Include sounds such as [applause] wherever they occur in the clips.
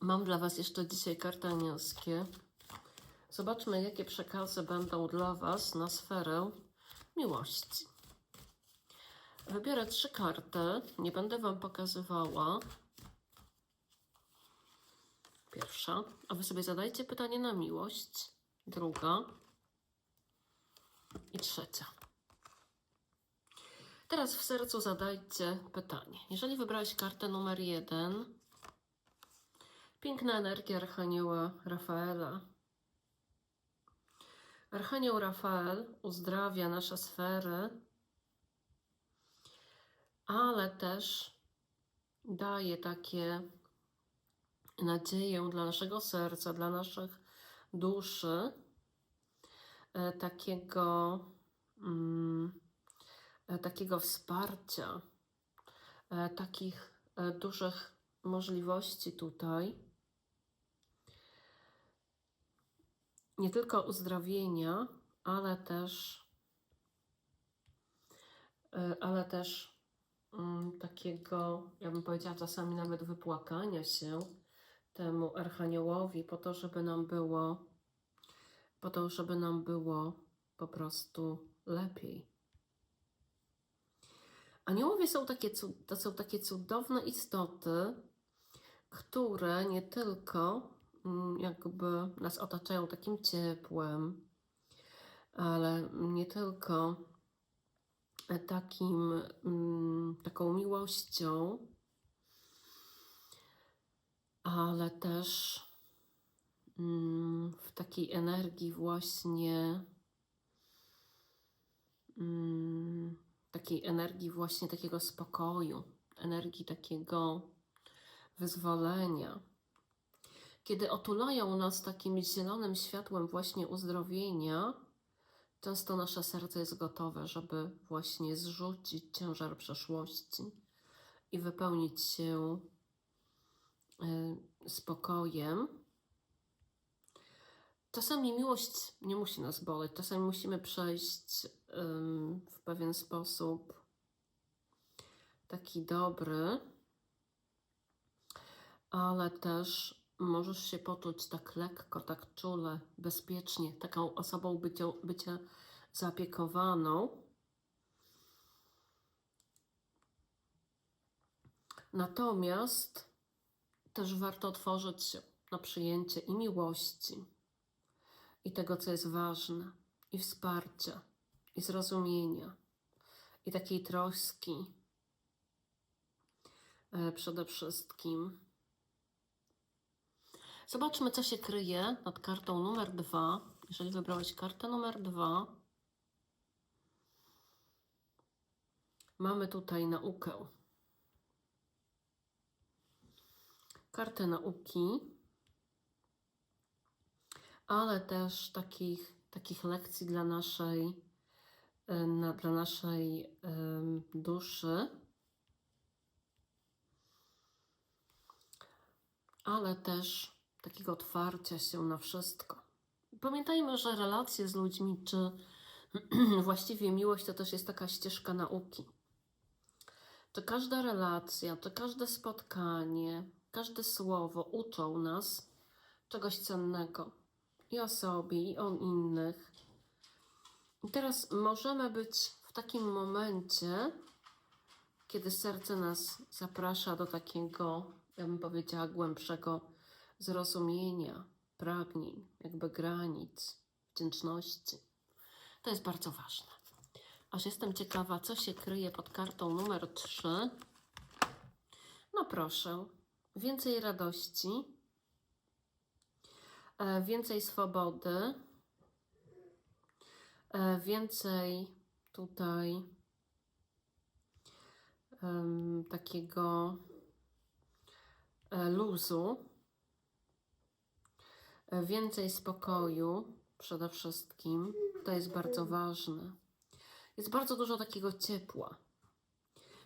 Mam dla Was jeszcze dzisiaj karty anielskie. Zobaczmy, jakie przekazy będą dla Was na sferę miłości. Wybiorę trzy karty. Nie będę Wam pokazywała. Pierwsza. A Wy sobie zadajcie pytanie na miłość. Druga. I trzecia. Teraz w sercu zadajcie pytanie. Jeżeli wybrałeś kartę numer jeden, piękna energia Archanioła Rafaela. Archanioł Rafael uzdrawia nasze sfery, ale też daje takie nadzieję dla naszego serca, dla naszych duszy, e, takiego, mm, e, takiego wsparcia, e, takich dużych możliwości tutaj. Nie tylko uzdrowienia, ale też, e, ale też mm, takiego, ja bym powiedziała czasami nawet wypłakania się temu archaniołowi po to, żeby nam było, po to, żeby nam było po prostu lepiej. Aniołowie są takie, to są takie cudowne istoty, które nie tylko jakby nas otaczają takim ciepłem, ale nie tylko e, takim, mm, taką miłością, ale też mm, w takiej energii właśnie mm, takiej energii właśnie takiego spokoju, energii takiego wyzwolenia. Kiedy otulają nas takim zielonym światłem właśnie uzdrowienia, często nasze serce jest gotowe, żeby właśnie zrzucić ciężar przeszłości i wypełnić się y, spokojem. Czasami miłość nie musi nas boleć, czasami musimy przejść ym, w pewien sposób taki dobry, ale też możesz się poczuć tak lekko, tak czule, bezpiecznie, taką osobą bycia, bycia zaopiekowaną. Natomiast też warto otworzyć się na przyjęcie i miłości, i tego, co jest ważne, i wsparcia, i zrozumienia, i takiej troski e, przede wszystkim. Zobaczmy, co się kryje nad kartą numer dwa. Jeżeli wybrałeś kartę numer dwa, mamy tutaj naukę. Kartę nauki, ale też takich, takich lekcji dla naszej, e, na, dla naszej em, duszy. ale też takiego otwarcia się na wszystko. Pamiętajmy, że relacje z ludźmi, czy [clears throat] właściwie miłość, to też jest taka ścieżka nauki. Czy każda relacja, czy każde spotkanie, każde słowo uczą nas czegoś cennego i o sobie, i o innych. I teraz możemy być w takim momencie, kiedy serce nas zaprasza do takiego, ja bym powiedziała, głębszego zrozumienia, pragnień, jakby granic, wdzięczności. To jest bardzo ważne. Aż jestem ciekawa, co się kryje pod kartą numer 3. No proszę, więcej radości, e, więcej swobody, e, więcej tutaj em, takiego e, luzu, więcej spokoju przede wszystkim. To jest bardzo ważne. Jest bardzo dużo takiego ciepła.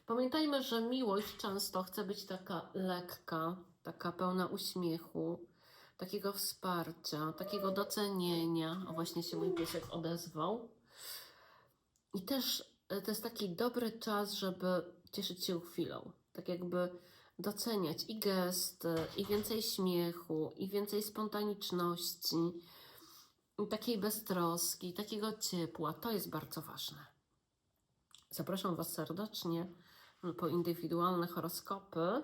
Pamiętajmy, że miłość często chce być taka lekka, taka pełna uśmiechu, takiego wsparcia, takiego docenienia. O, właśnie się mój piesek odezwał. I też e, to jest taki dobry czas, żeby cieszyć się chwilą. Tak jakby doceniać i gesty, i więcej śmiechu, i więcej spontaniczności, i takiej beztroski, takiego ciepła. To jest bardzo ważne. Zapraszam Was serdecznie po indywidualne horoskopy.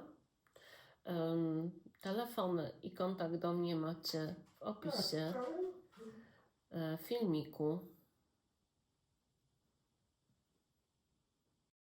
Telefony i kontakt do mnie macie w opisie e, filmiku.